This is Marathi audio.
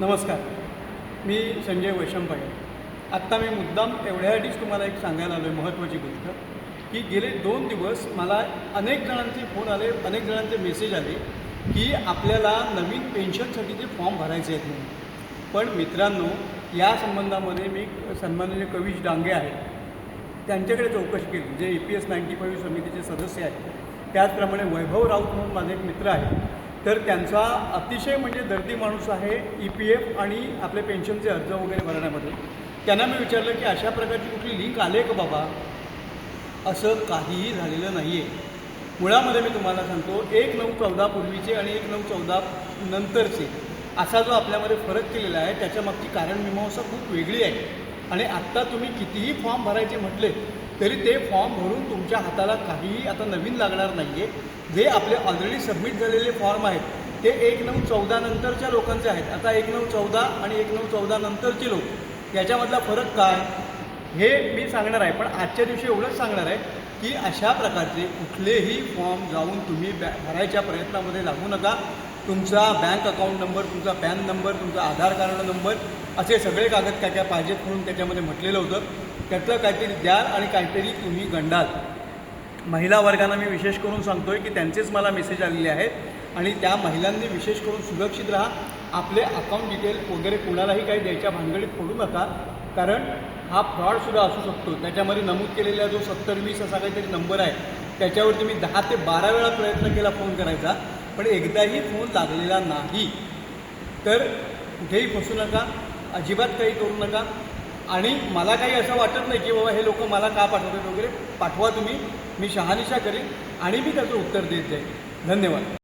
नमस्कार. मी संजय वैशंपाई आत्ता मी मुद्दाम एवढ्यासाठीच तुम्हाला एक सांगायला आलो आहे महत्त्वाची गोष्ट की गेले दोन दिवस मला अनेक जणांचे फोन आले अनेक जणांचे मेसेज आले की आपल्याला नवीन पेन्शनसाठी ते फॉर्म भरायचे आहेत म्हणून. पण मित्रांनो या संबंधामध्ये मी सन्माननीय कवीश डांगे आहेत. त्यांच्याकडे चौकशी केली. J A P S ninety five समितीचे सदस्य आहेत. त्याचप्रमाणे वैभव राऊत म्हणून माझे एक मित्र आहेत. तर त्यांचा अतिशय म्हणजे दर्दी माणूस आहे ई पी एफ आणि आपले पेन्शनचे अर्ज वगैरे भरण्यामध्ये. त्यांना मी विचारलं की अशा प्रकारची कुठली लिंक आले का बाबा? असं काहीही झालेलं नाही आहे मुळामध्ये मी तुम्हाला सांगतो एक नऊ चौदा पूर्वीचे आणि एक नऊ चौदा नंतरचे असा जो आपल्यामध्ये फरक केलेला आहे त्याच्यामागची कारणमीमांसा खूप वेगळी आहे. आणि आत्ता तुम्ही कितीही फॉर्म भरायचे म्हटले तरी ते फॉर्म भरून तुमच्या हाताला काहीही आता नवीन लागणार नाही आहे जे आपले ऑलरेडी सबमिट झालेले फॉर्म आहेत ते एक नऊ चौदा नंतरच्या लोकांचे आहेत. आता एक नऊ चौदा आणि एक नऊ चौदा नंतरचे लोक याच्यामधला फरक काय? हे मी सांगणार आहे पण आजच्या दिवशी एवढंच सांगणार आहे की अशा प्रकारचे कुठलेही फॉर्म जाऊन तुम्ही बॅ भरायच्या प्रयत्नामध्ये लागू नका. तुमचा बँक अकाउंट नंबर तुमचा पॅन नंबर तुमचा आधार कार्ड नंबर असे सगळे कागद काय काय पाहिजेत म्हणून त्याच्यामध्ये म्हटलेलं होतं. त्यातलं काहीतरी द्याल आणि काहीतरी तुम्ही गंडाल. महिला वर्गांना मी विशेष करून सांगतोय की त्यांचेच मला मेसेज आलेले आहेत आणि त्या महिलांनी विशेष करून सुरक्षित राहा. आपले अकाउंट डिटेल वगैरे कोणालाही काही द्यायच्या भानगडीत पडू नका. कारण हा फ्रॉडसुद्धा असू शकतो. त्याच्यामध्ये नमूद केलेला जो सत्तर वीस असा काहीतरी नंबर आहे त्याच्यावरती मी दहा ते बारा वेळा प्रयत्न केला फोन करायचा. पण एकदाही फोन लागलेला नाही. तर कुठेही फसू नका अजिबात काही करू नका. आणि मला काही असं वाटत नाही की बाबा हे लोक मला का पाठवतात वगैरे पाठवा तुम्ही. मी शहानिशा करेन आणि मी त्याचं उत्तर देत जाईन. धन्यवाद.